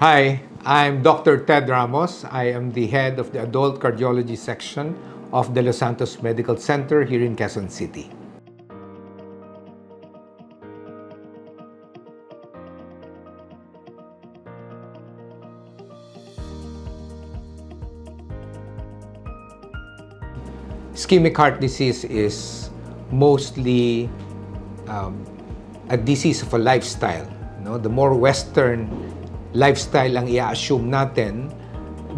Hi, I'm Dr. Ted Ramos. I am the head of the Adult Cardiology section of the Los Santos Medical Center here in Quezon City. Ischemic heart disease is mostly um, a disease of a lifestyle. No? The more Western lifestyle ang i-assume natin,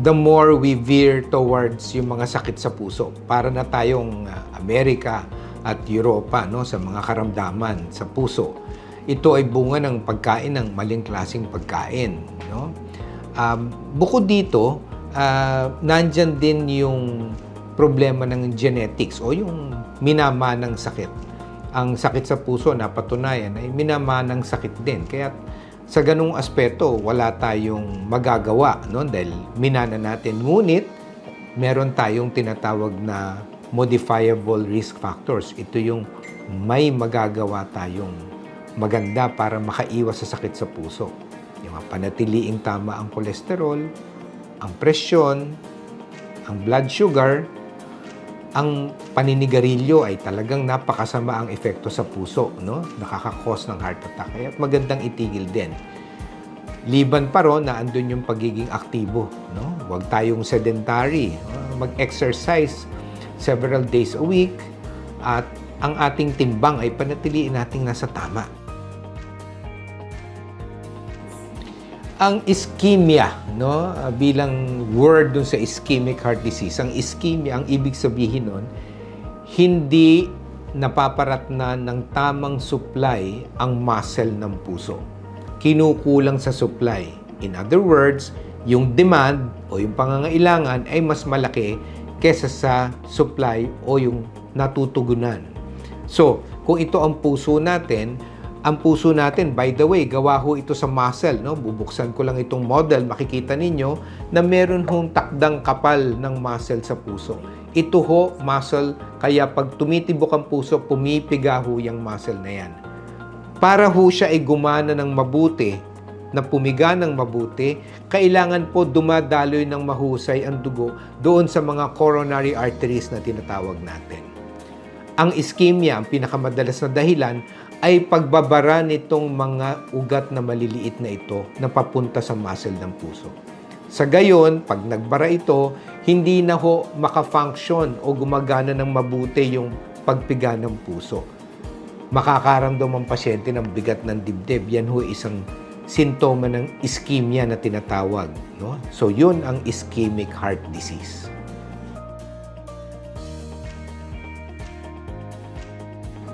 the more we veer towards yung mga sakit sa puso. Para na tayong uh, Amerika at Europa no? sa mga karamdaman sa puso. Ito ay bunga ng pagkain ng maling klaseng pagkain. No? Um, bukod dito, uh, nandyan din yung problema ng genetics o yung minamanang sakit. Ang sakit sa puso, napatunayan, ay minamanang sakit din. Kaya sa ganung aspeto, wala tayong magagawa no? dahil minana natin. Ngunit, meron tayong tinatawag na modifiable risk factors. Ito yung may magagawa tayong maganda para makaiwas sa sakit sa puso. Yung panatiliing tama ang kolesterol, ang presyon, ang blood sugar, ang paninigarilyo ay talagang napakasama ang epekto sa puso, no? Nakakakos ng heart attack. Kaya magandang itigil din. Liban pa ron na andun yung pagiging aktibo, no? Huwag tayong sedentary. Uh, Mag-exercise several days a week at ang ating timbang ay panatiliin nating nasa tama. Ang ischemia, no? Ah, bilang word dun sa ischemic heart disease. Ang ischemia, ang ibig sabihin nun, hindi napaparatnan ng tamang supply ang muscle ng puso. Kinukulang sa supply. In other words, yung demand o yung pangangailangan ay mas malaki kesa sa supply o yung natutugunan. So, kung ito ang puso natin, ang puso natin, by the way, gawa ho ito sa muscle. No? Bubuksan ko lang itong model, makikita ninyo na meron hong takdang kapal ng muscle sa puso. Ito ho, muscle, kaya pag tumitibok ang puso, pumipiga ho yung muscle na yan. Para ho siya ay gumana ng mabuti, na pumiga ng mabuti, kailangan po dumadaloy ng mahusay ang dugo doon sa mga coronary arteries na tinatawag natin. Ang ischemia, ang pinakamadalas na dahilan, ay pagbabara nitong mga ugat na maliliit na ito na papunta sa muscle ng puso. Sa gayon, pag nagbara ito, hindi na ho makafunction o gumagana ng mabuti yung pagpiga ng puso. Makakaramdam ang pasyente ng bigat ng dibdib. Yan ho isang sintoma ng ischemia na tinatawag. No? So yun ang ischemic heart disease.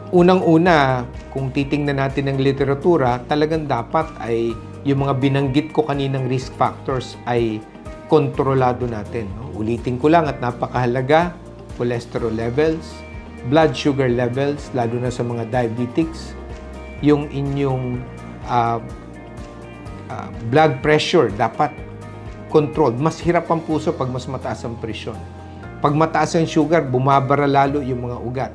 Unang-una, kung titingnan natin ng literatura, talagang dapat ay yung mga binanggit ko kaninang risk factors ay kontrolado natin. No? Ulitin ko lang at napakahalaga, cholesterol levels, blood sugar levels, lalo na sa mga diabetics, yung inyong uh, uh, blood pressure dapat controlled. Mas hirap ang puso pag mas mataas ang presyon. Pag mataas ang sugar, bumabara lalo yung mga ugat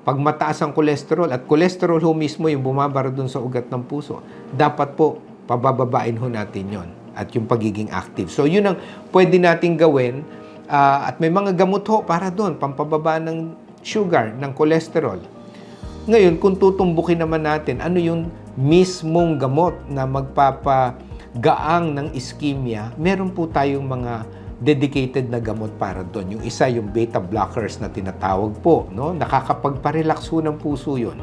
pag mataas ang kolesterol at kolesterol ho mismo yung bumabara dun sa ugat ng puso, dapat po pabababain ho natin yon at yung pagiging active. So yun ang pwede nating gawin uh, at may mga gamot ho para doon, pampababa ng sugar, ng kolesterol. Ngayon, kung tutumbukin naman natin, ano yung mismong gamot na magpapagaang ng ischemia, meron po tayong mga dedicated na gamot para doon. Yung isa, yung beta blockers na tinatawag po, no? Nakakapagparelax ho ng puso yun.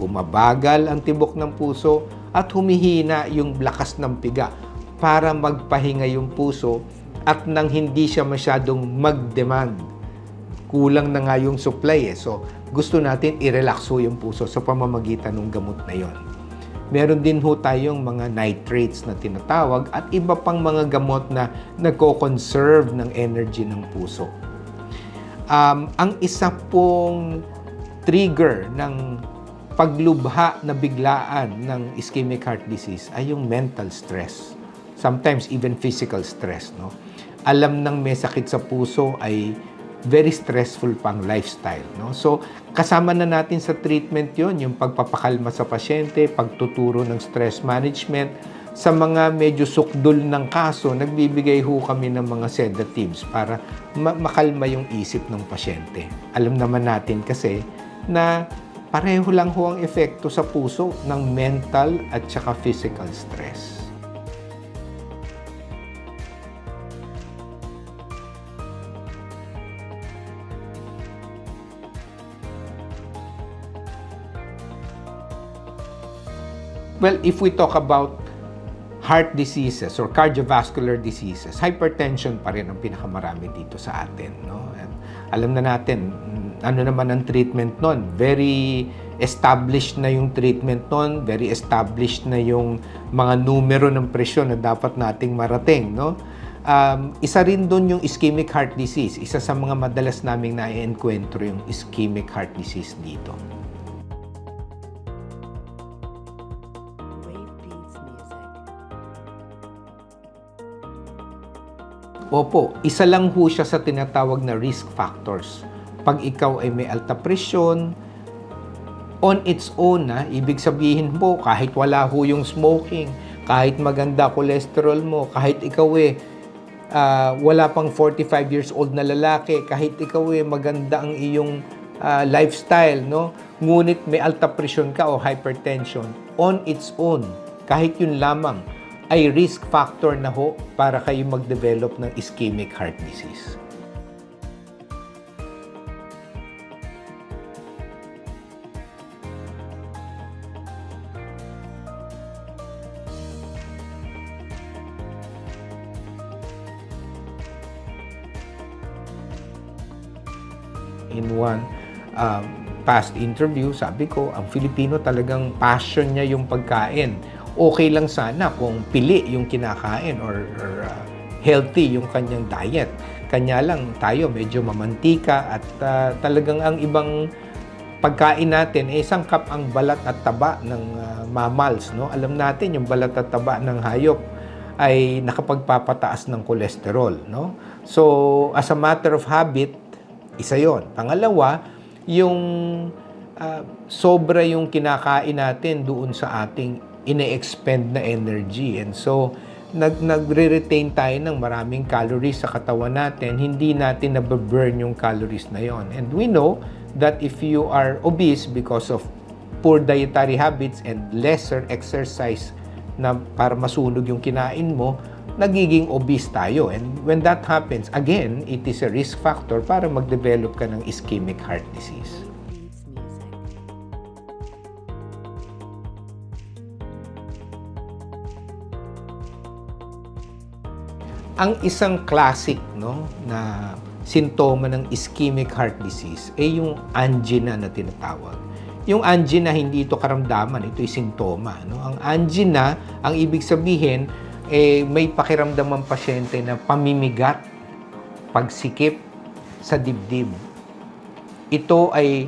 Bumabagal ang tibok ng puso at humihina yung lakas ng piga para magpahinga yung puso at nang hindi siya masyadong mag-demand. Kulang na nga yung supply eh. So, gusto natin i-relax yung puso sa pamamagitan ng gamot na yon. Meron din ho tayong mga nitrates na tinatawag at iba pang mga gamot na nagko-conserve ng energy ng puso. Um, ang isa pong trigger ng paglubha na biglaan ng ischemic heart disease ay yung mental stress. Sometimes even physical stress. No? Alam ng may sakit sa puso ay very stressful pang lifestyle. No? So, kasama na natin sa treatment yon yung pagpapakalma sa pasyente, pagtuturo ng stress management, sa mga medyo sukdol ng kaso, nagbibigay ho kami ng mga sedatives para ma- makalma yung isip ng pasyente. Alam naman natin kasi na pareho lang ho ang epekto sa puso ng mental at saka physical stress. Well, if we talk about heart diseases or cardiovascular diseases, hypertension pa rin ang pinakamarami dito sa atin. No? And alam na natin, ano naman ang treatment nun. Very established na yung treatment nun, very established na yung mga numero ng presyon na dapat nating marating. No? Um, isa rin doon yung ischemic heart disease. Isa sa mga madalas naming na-encuentro yung ischemic heart disease dito. Opo, isa lang ho siya sa tinatawag na risk factors. Pag ikaw ay may alta presyon, on its own na, ibig sabihin po, kahit wala ho yung smoking, kahit maganda cholesterol mo, kahit ikaw eh, ah, wala pang 45 years old na lalaki, kahit ikaw eh, maganda ang iyong ah, lifestyle, no? Ngunit may alta presyon ka o hypertension, on its own, kahit yun lamang, ay risk factor na ho para kayo mag-develop ng ischemic heart disease. in one um, past interview, sabi ko, ang Filipino talagang passion niya yung pagkain. Okay lang sana kung pili yung kinakain or, or, uh, healthy yung kanyang diet. Kanya lang tayo medyo mamantika at uh, talagang ang ibang pagkain natin ay sangkap ang balat at taba ng uh, mammals. No? Alam natin yung balat at taba ng hayop ay nakapagpapataas ng kolesterol. No? So, as a matter of habit, isa yon. Pangalawa, yung ah, sobra yung kinakain natin doon sa ating ine-expend na energy. And so, nag nagre-retain tayo ng maraming calories sa katawan natin, hindi natin nababurn yung calories na yon. And we know that if you are obese because of poor dietary habits and lesser exercise na para masunog yung kinain mo, nagiging obese tayo. And when that happens, again, it is a risk factor para mag-develop ka ng ischemic heart disease. Ang isang classic no, na sintoma ng ischemic heart disease ay yung angina na tinatawag. Yung angina, hindi ito karamdaman, ito ay sintoma. No? Ang angina, ang ibig sabihin, eh, may pakiramdam ang pasyente na pamimigat, pagsikip sa dibdib. Ito ay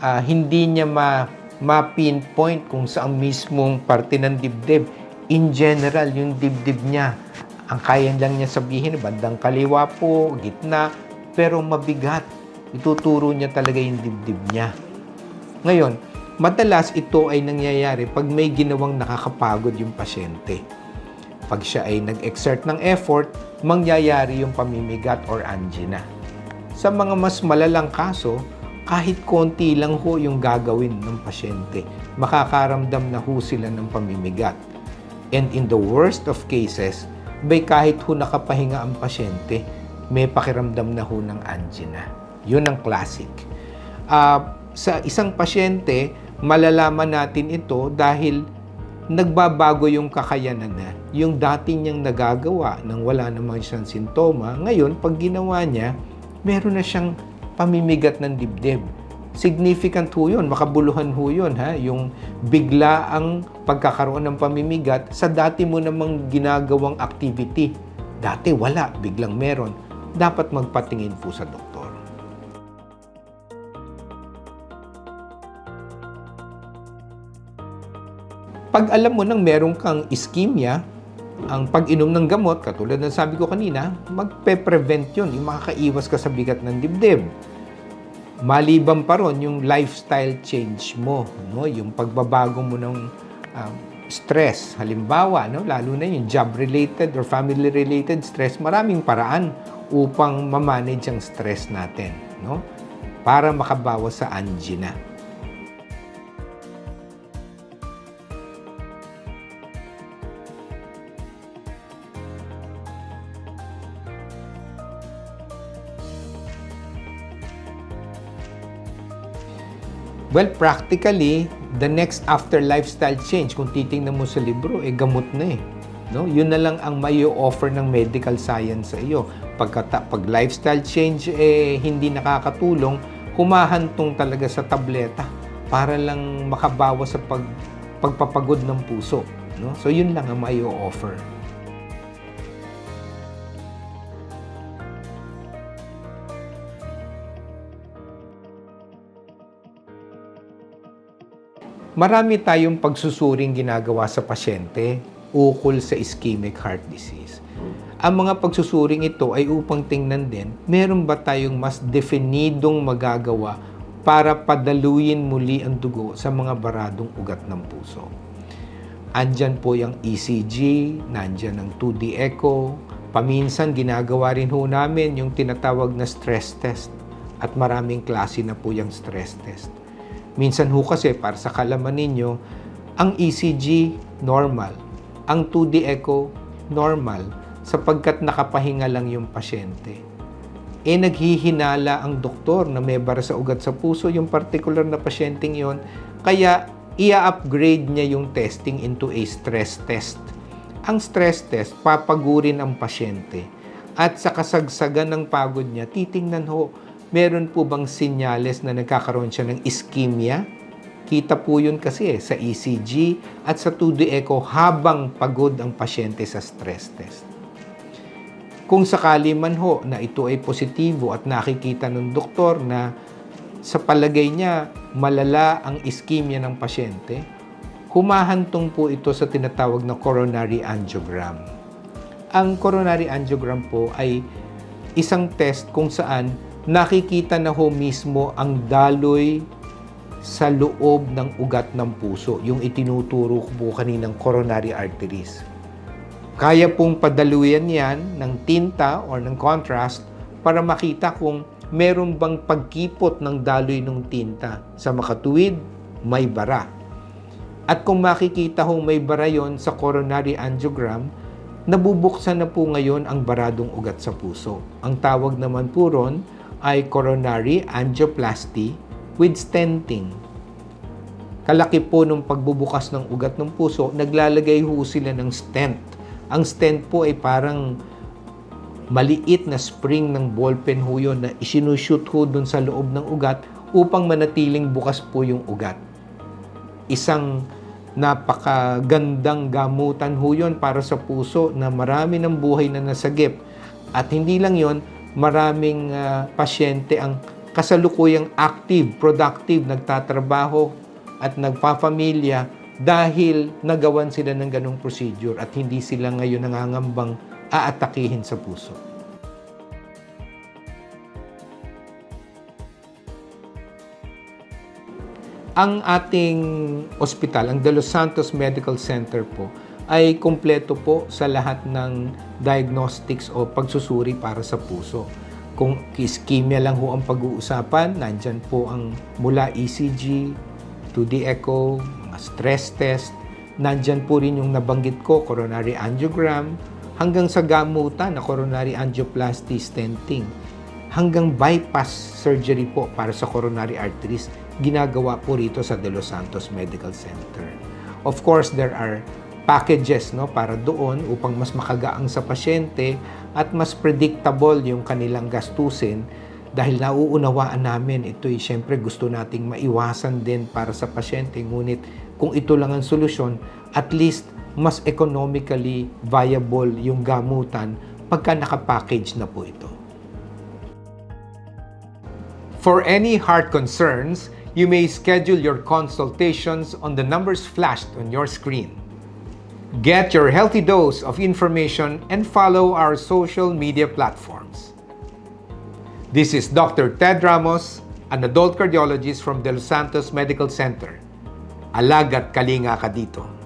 ah, hindi niya ma, ma-pinpoint kung saan mismong parte ng dibdib. In general, yung dibdib niya, ang kaya lang niya sabihin, bandang kaliwa po, gitna, pero mabigat. Ituturo niya talaga yung dibdib niya. Ngayon, madalas ito ay nangyayari pag may ginawang nakakapagod yung pasyente. Pag siya ay nag-exert ng effort, mangyayari yung pamimigat or angina. Sa mga mas malalang kaso, kahit konti lang ho yung gagawin ng pasyente, makakaramdam na ho sila ng pamimigat. And in the worst of cases, bay kahit ho nakapahinga ang pasyente, may pakiramdam na ho ng angina. Yun ang classic. Ah, sa isang pasyente, malalaman natin ito dahil nagbabago yung kakayanan na. Yung dati niyang nagagawa nang wala naman siyang sintoma, ngayon, pag ginawa niya, meron na siyang pamimigat ng dibdib. Significant ho yun, makabuluhan ho yun, ha? yung bigla ang pagkakaroon ng pamimigat sa dati mo namang ginagawang activity. Dati wala, biglang meron. Dapat magpatingin po sa doktor. Pag alam mo nang meron kang ischemia, ang pag-inom ng gamot, katulad ng sabi ko kanina, magpe-prevent yun, yung makakaiwas ka sa bigat ng dibdib. Maliban pa ron yung lifestyle change mo, no? yung pagbabago mo ng um, stress. Halimbawa, no, lalo na yung job-related or family-related stress, maraming paraan upang ma-manage ang stress natin, no? Para makabawas sa angina. Well, practically, the next after lifestyle change, kung titingnan mo sa libro, eh gamot na eh. No? Yun na lang ang may offer ng medical science sa iyo. Pagkata, pag lifestyle change eh hindi nakakatulong, humahantong talaga sa tableta para lang makabawas sa pag, pagpapagod ng puso. No? So yun lang ang may offer. Marami tayong pagsusuring ginagawa sa pasyente ukol sa ischemic heart disease. Ang mga pagsusuring ito ay upang tingnan din, meron ba tayong mas definidong magagawa para padaluyin muli ang dugo sa mga baradong ugat ng puso. Andyan po yung ECG, nandyan ang 2D echo, paminsan ginagawa rin ho namin yung tinatawag na stress test at maraming klase na po yung stress test. Minsan ho kasi, para sa kalaman ninyo, ang ECG, normal. Ang 2D echo, normal. Sapagkat nakapahinga lang yung pasyente. Eh, naghihinala ang doktor na may bara sa ugat sa puso, yung particular na pasyenteng yon Kaya, ia-upgrade niya yung testing into a stress test. Ang stress test, papagurin ang pasyente. At sa kasagsagan ng pagod niya, titingnan ho, meron po bang sinyales na nagkakaroon siya ng ischemia? Kita po yun kasi eh, sa ECG at sa 2D echo habang pagod ang pasyente sa stress test. Kung sakali man ho na ito ay positibo at nakikita ng doktor na sa palagay niya malala ang ischemia ng pasyente, humahantong po ito sa tinatawag na coronary angiogram. Ang coronary angiogram po ay isang test kung saan nakikita na ho mismo ang daloy sa loob ng ugat ng puso, yung itinuturo ko po kaninang coronary arteries. Kaya pong padaluyan yan ng tinta or ng contrast para makita kung meron bang pagkipot ng daloy ng tinta. Sa makatuwid, may bara. At kung makikita ho may bara yon sa coronary angiogram, nabubuksan na po ngayon ang baradong ugat sa puso. Ang tawag naman po ron ay coronary angioplasty with stenting. Kalaki po nung pagbubukas ng ugat ng puso, naglalagay ho sila ng stent. Ang stent po ay parang maliit na spring ng ballpen ho yun na isinushoot ho dun sa loob ng ugat upang manatiling bukas po yung ugat. Isang napakagandang gamutan ho yun para sa puso na marami ng buhay na nasagip. At hindi lang yon maraming ah, pasyente ang kasalukuyang active, productive, nagtatrabaho at nagpapamilya dahil nagawan sila ng ganong procedure at hindi sila ngayon nangangambang aatakihin sa puso. Ang ating ospital, ang De Los Santos Medical Center po, ay kumpleto po sa lahat ng diagnostics o pagsusuri para sa puso. Kung ischemia lang ho ang pag-uusapan, nandyan po ang mula ECG, 2D echo, stress test, nandyan po rin yung nabanggit ko, coronary angiogram, hanggang sa gamutan na coronary angioplasty stenting, hanggang bypass surgery po para sa coronary arteries, ginagawa po rito sa De Los Santos Medical Center. Of course, there are packages no para doon upang mas makagaang sa pasyente at mas predictable yung kanilang gastusin dahil nauunawaan namin ito'y syempre gusto nating maiwasan din para sa pasyente ngunit kung ito lang ang solusyon at least mas economically viable yung gamutan pagka nakapackage na po ito. For any heart concerns, you may schedule your consultations on the numbers flashed on your screen. Get your healthy dose of information and follow our social media platforms. This is Dr. Ted Ramos, an adult cardiologist from De Los Santos Medical Center. Alagat kalinga ka dito.